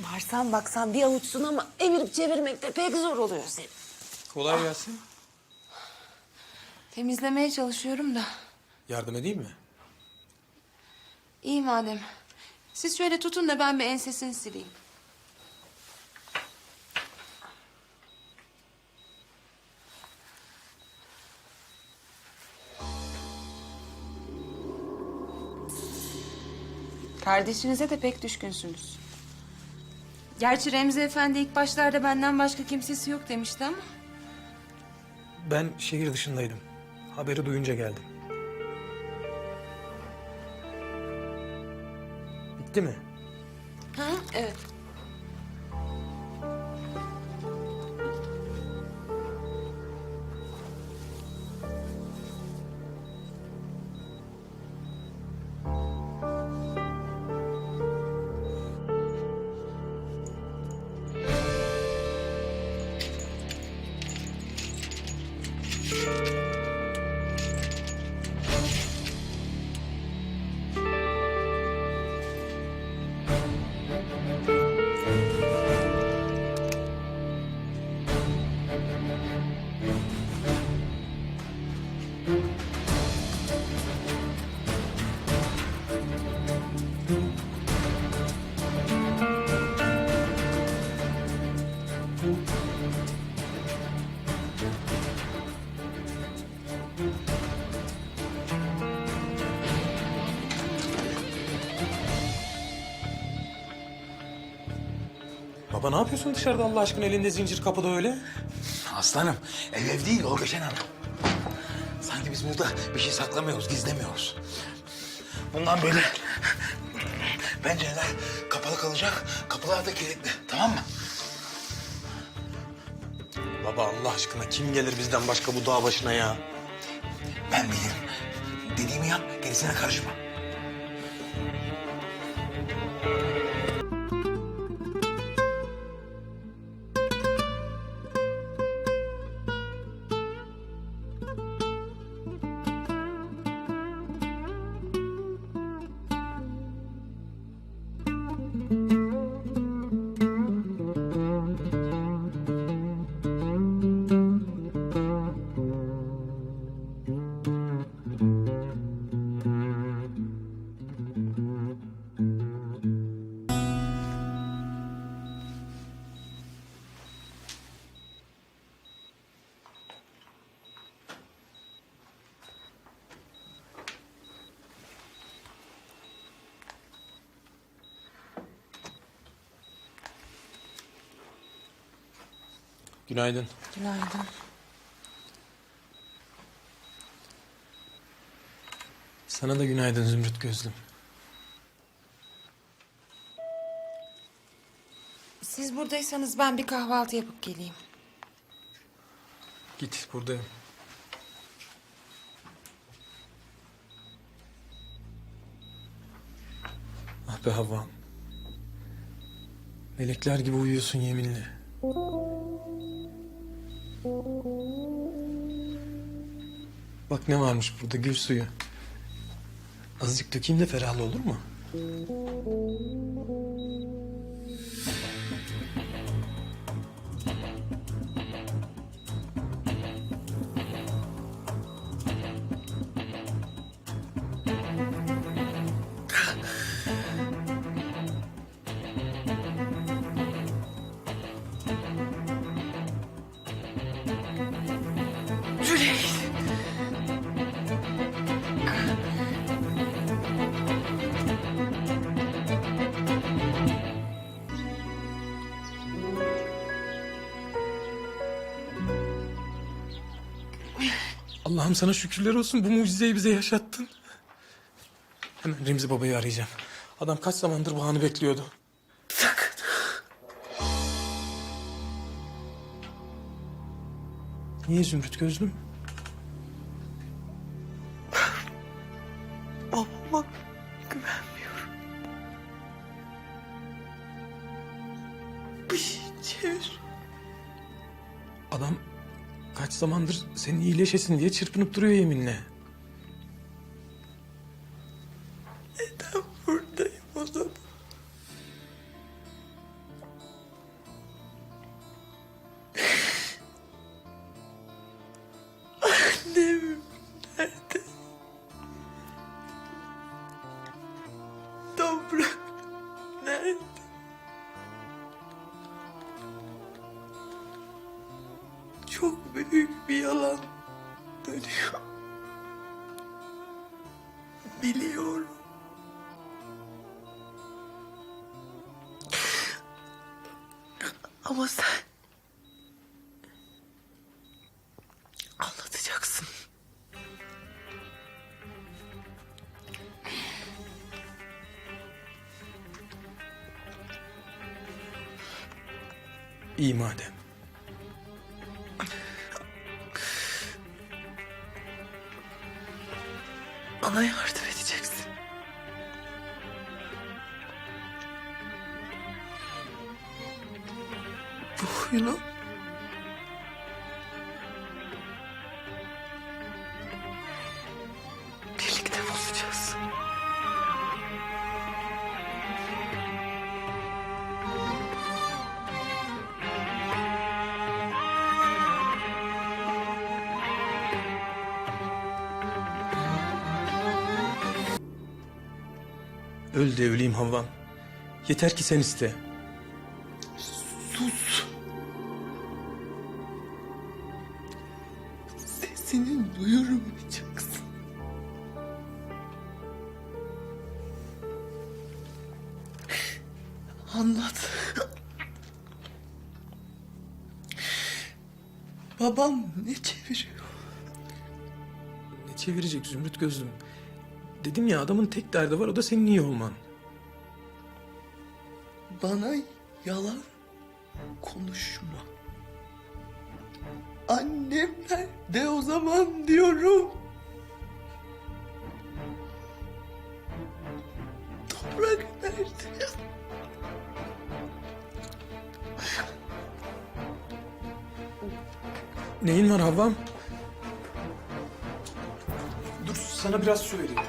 Varsan baksan bir avuçsun ama evirip çevirmek de pek zor oluyor senin. Kolay gelsin. Temizlemeye çalışıyorum da. Yardım edeyim mi? İyi madem. Siz şöyle tutun da ben bir ensesini sileyim. Kardeşinize de pek düşkünsünüz. Gerçi Remzi Efendi ilk başlarda benden başka kimsesi yok demişti ama... Ben şehir dışındaydım. Haberi duyunca geldim. Bitti mi? Ha, evet. Baba ne yapıyorsun dışarıda Allah aşkına elinde zincir kapıda öyle? Aslanım ev ev değil o Göşen Hanım. Sanki biz burada bir şey saklamıyoruz, gizlemiyoruz. Bundan böyle pencereler kapalı kalacak, kapılar da kilitli. Tamam mı? Baba Allah aşkına kim gelir bizden başka bu dağ başına ya? Ben bilirim. Dediğimi yap, gerisine karışma. Günaydın. Günaydın. Sana da günaydın Zümrüt Gözlüm. Siz buradaysanız ben bir kahvaltı yapıp geleyim. Git buradayım. Ah be Havvam. Melekler gibi uyuyorsun yeminle. Bak ne varmış burada gül suyu. Azıcık dökeyim de ferahlı olur mu? Allah'ım sana şükürler olsun bu mucizeyi bize yaşattın. Hemen Remzi babayı arayacağım. Adam kaç zamandır bu anı bekliyordu. Sakın. Niye Zümrüt gözlüm? iyileşesin diye çırpınıp duruyor yeminle. Neden buradayım o zaman? Annem nerede? Toprak nerede? Çok büyük bir yalan. İyi madem. Bana yardım edeceksin. Bu oyunu De öleyim Havvam. Yeter ki sen iste. Sus. Sesini duyurmayacaksın. Anlat. Babam ne çeviriyor? Ne çevirecek Zümrüt gözlüm? Dedim ya adamın tek derdi var o da senin iyi olman. Bana yalan konuşma. Annem nerede o zaman diyorum. Toprak nerede? Neyin var Havvam? Dur sana biraz su vereyim.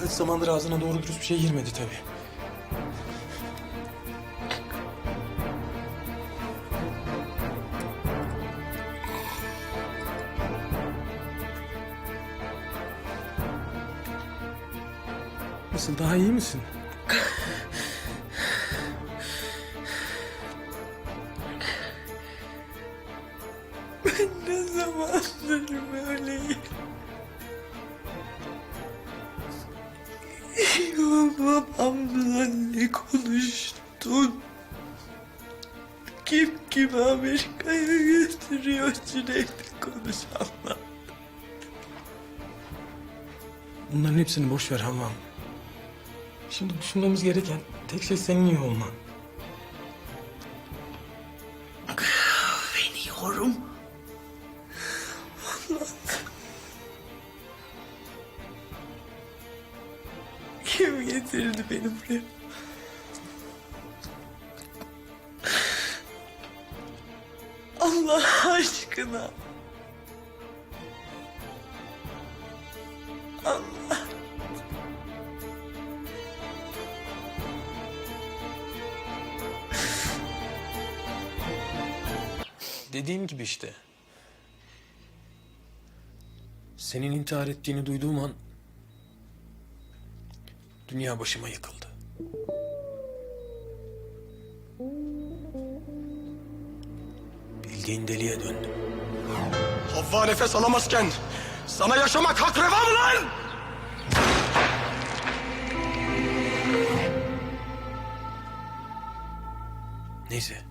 Kaç zamandır ağzına doğru dürüst bir şey girmedi tabii. ne zamandır böyleyim? Babamla ne konuştun? Kim kimi Amerika'ya götürüyor Cüneyt'le konuşanlar. Bunların hepsini boş ver Hamam. Şimdi düşünmemiz gereken tek şey senin iyi olman. Güveniyorum. Anlat. Kim getirdi beni buraya? Allah aşkına. Allah. Dediğim gibi işte. Senin intihar ettiğini duyduğum an dünya başıma yıkıldı. Bildiğin deliye döndüm. Havva nefes alamazken sana yaşamak hak reva mı lan? Neyse.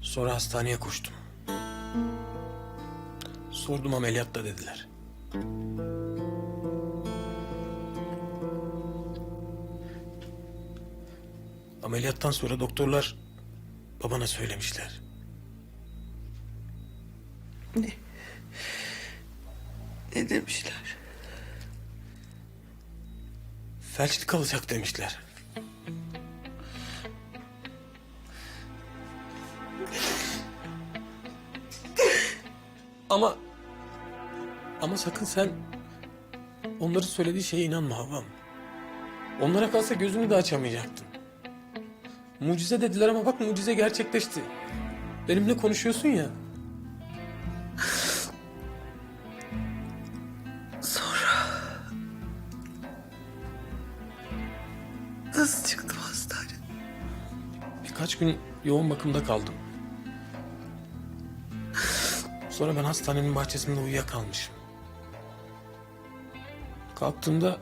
Sonra hastaneye koştum. Sordum ameliyatta dediler. Ameliyattan sonra doktorlar babana söylemişler. Ne? Ne demişler? Felçli kalacak demişler. Ama ama sakın sen onların söylediği şeye inanma Havvam. Onlara kalsa gözünü de açamayacaktın. Mucize dediler ama bak mucize gerçekleşti. Benimle konuşuyorsun ya. Sonra Nasıl çıktım hastane? Birkaç gün yoğun bakımda kaldım. Sonra ben hastanenin bahçesinde uyuyakalmışım. Kalktığımda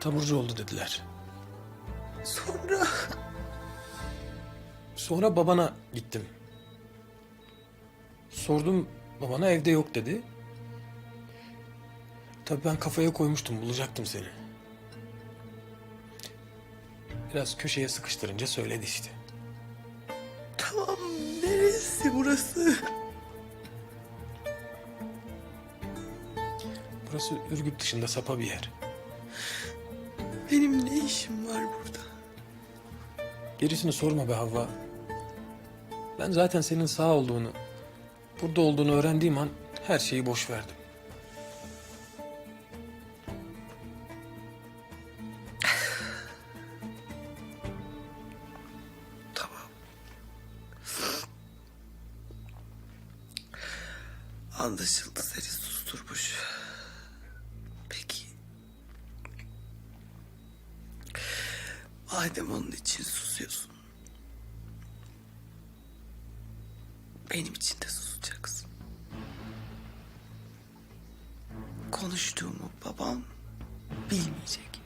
taburcu oldu dediler. Sonra Sonra babana gittim. Sordum babana evde yok dedi. Tabii ben kafaya koymuştum bulacaktım seni. Biraz köşeye sıkıştırınca söyledi işte. tamam neresi burası? Burası Ürgüp dışında sapa bir yer. Benim ne işim var? Gerisini sorma be Havva. Ben zaten senin sağ olduğunu, burada olduğunu öğrendiğim an her şeyi boş verdim. Tamam. Anlaşıldı seni susturmuş. Peki. Madem onun için susuyorsun. Konuştuğumu babam bilmeyecek.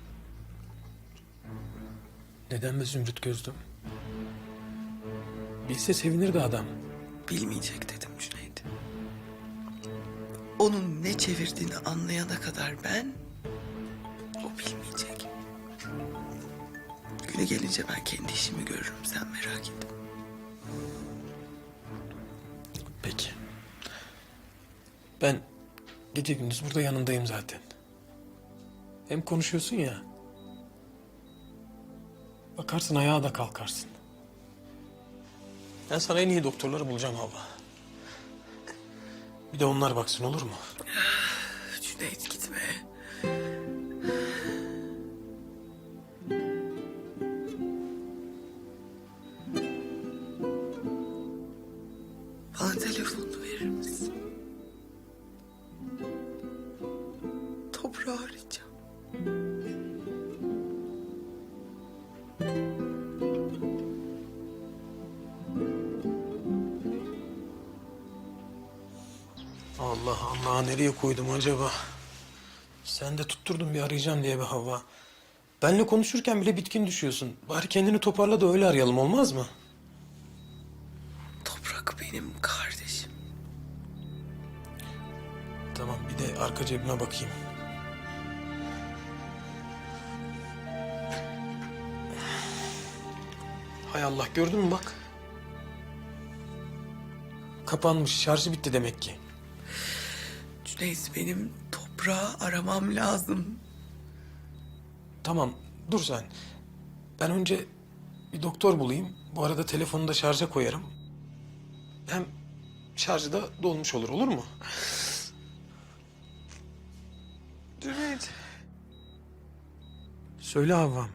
Neden be Zümrüt gözlüm? Bilse sevinirdi adam. Bilmeyecek dedim Cüneyt. Onun ne çevirdiğini anlayana kadar ben... ...o bilmeyecek. Günü gelince ben kendi işimi görürüm sen merak etme. Peki. Ben gece gündüz burada yanındayım zaten. Hem konuşuyorsun ya. Bakarsın ayağa da kalkarsın. Ben sana en iyi doktorları bulacağım Havva. Bir de onlar baksın olur mu? Cüneyt gitme. Nereye koydum acaba? Sen de tutturdun bir arayacağım diye be Havva. Benle konuşurken bile bitkin düşüyorsun. Bari kendini toparla da öyle arayalım olmaz mı? Toprak benim kardeşim. Tamam bir de arka cebime bakayım. Hay Allah gördün mü bak. Kapanmış şarjı bitti demek ki. Cüneyt benim toprağı aramam lazım. Tamam dur sen. Ben önce bir doktor bulayım. Bu arada telefonu da şarja koyarım. Hem şarjı da dolmuş olur olur mu? Cüneyt. Söyle Havvam.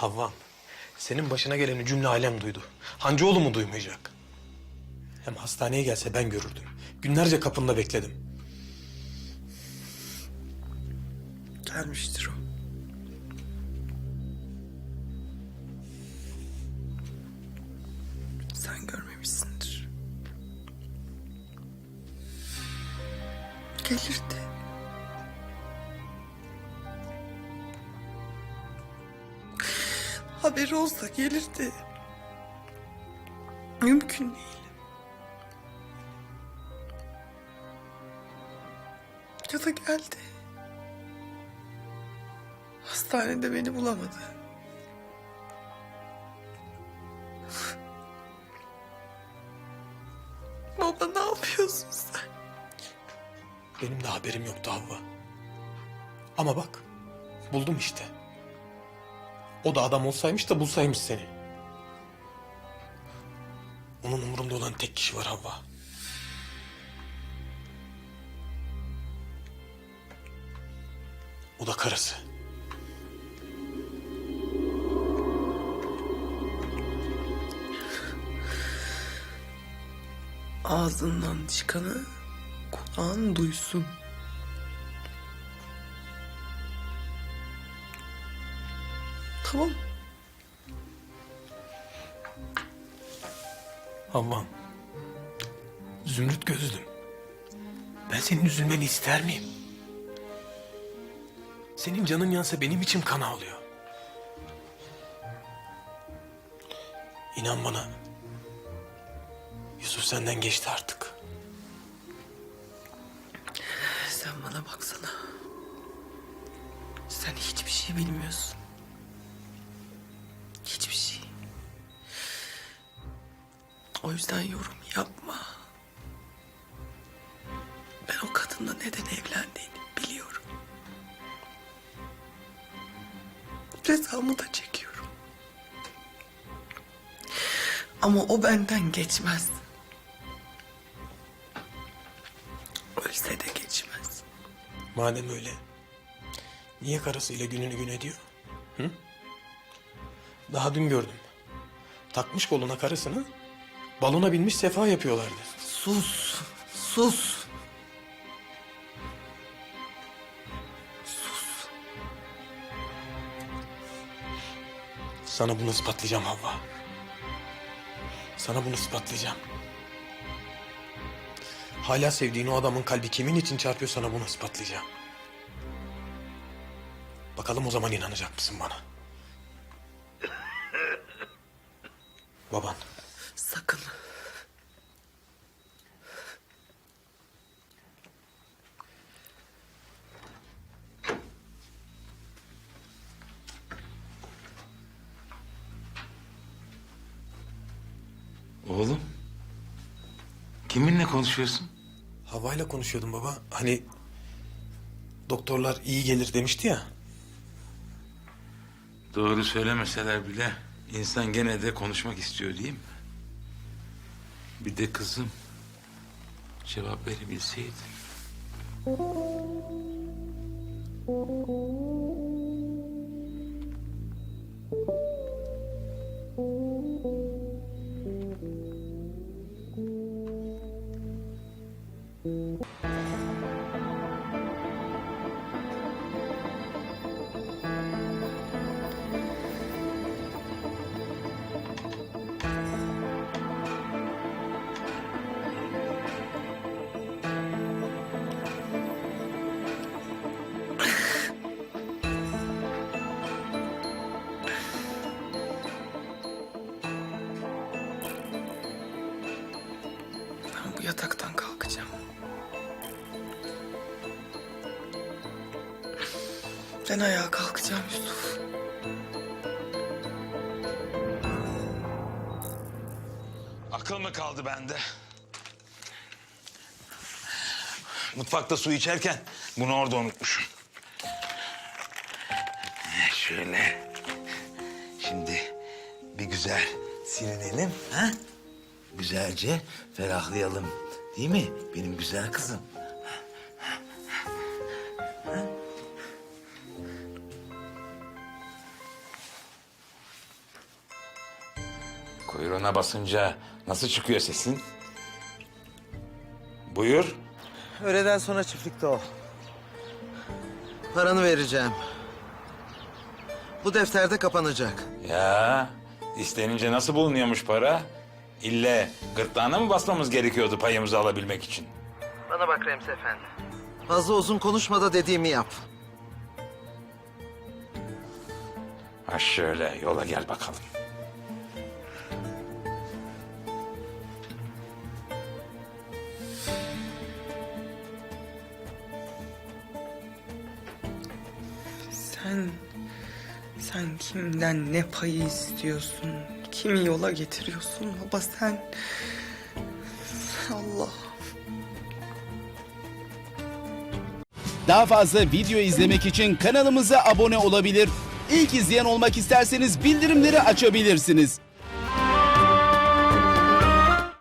Havvam. Senin başına geleni cümle alem duydu. Hancıoğlu mu duymayacak? Hem hastaneye gelse ben görürdüm. Günlerce kapında bekledim. Gelmiştir o. Sen görmemişsindir. Gelirdi. Haberi olsa gelirdi. Mümkün değil. Ya da geldi. Hastanede beni bulamadı. Baba ne yapıyorsun sen? Benim de haberim yoktu Havva. Ama bak buldum işte. O da adam olsaymış da bulsaymış seni. Onun umurunda olan tek kişi var Havva. O da karısı. Ağzından çıkanı kulağın duysun. Tamam. Havvam. Zümrüt gözlüm. Ben senin üzülmeni ister miyim? Senin canın yansa benim içim kan ağlıyor. İnan bana. Yusuf senden geçti artık. Sen bana baksana. Sen hiçbir şey bilmiyorsun. O yüzden yorum yapma. Ben o kadınla neden evlendiğini biliyorum. Cezamı da çekiyorum. Ama o benden geçmez. Ölse de geçmez. Madem öyle. Niye karısıyla gününü gün ediyor? Hı? Daha dün gördüm. Takmış koluna karısını. Balona binmiş sefa yapıyorlardı. Sus, sus. Sana bunu ispatlayacağım Havva. Sana bunu ispatlayacağım. Hala sevdiğin o adamın kalbi kimin için çarpıyor sana bunu ispatlayacağım. Bakalım o zaman inanacak mısın bana? Baban. Konuşuyorsun? Havva'yla konuşuyordum baba. Hani doktorlar iyi gelir demişti ya. Doğru söylemeseler bile insan gene de konuşmak istiyor değil mi? Bir de kızım cevap verebilseydi. Bu yataktan kalkacağım. Ben ayağa kalkacağım Yusuf. Akıl mı kaldı bende? Mutfakta su içerken bunu orada unutmuşum. Şöyle. Şimdi bir güzel silinelim. Ha? Güzelce ferahlayalım. Değil mi benim güzel kızım? Kuyruğuna basınca nasıl çıkıyor sesin? Buyur. Öğleden sonra çiftlikte ol. Paranı vereceğim. Bu defterde kapanacak. Ya istenince nasıl bulunuyormuş para? İlle gırtlağına mı basmamız gerekiyordu payımızı alabilmek için? Bana bak Remzi Efendi. Fazla uzun konuşma da dediğimi yap. Ha şöyle yola gel bakalım. Sen sen kimden ne payı istiyorsun Kimi yola getiriyorsun baba sen? Allah. Daha fazla video izlemek için kanalımıza abone olabilir. İlk izleyen olmak isterseniz bildirimleri açabilirsiniz.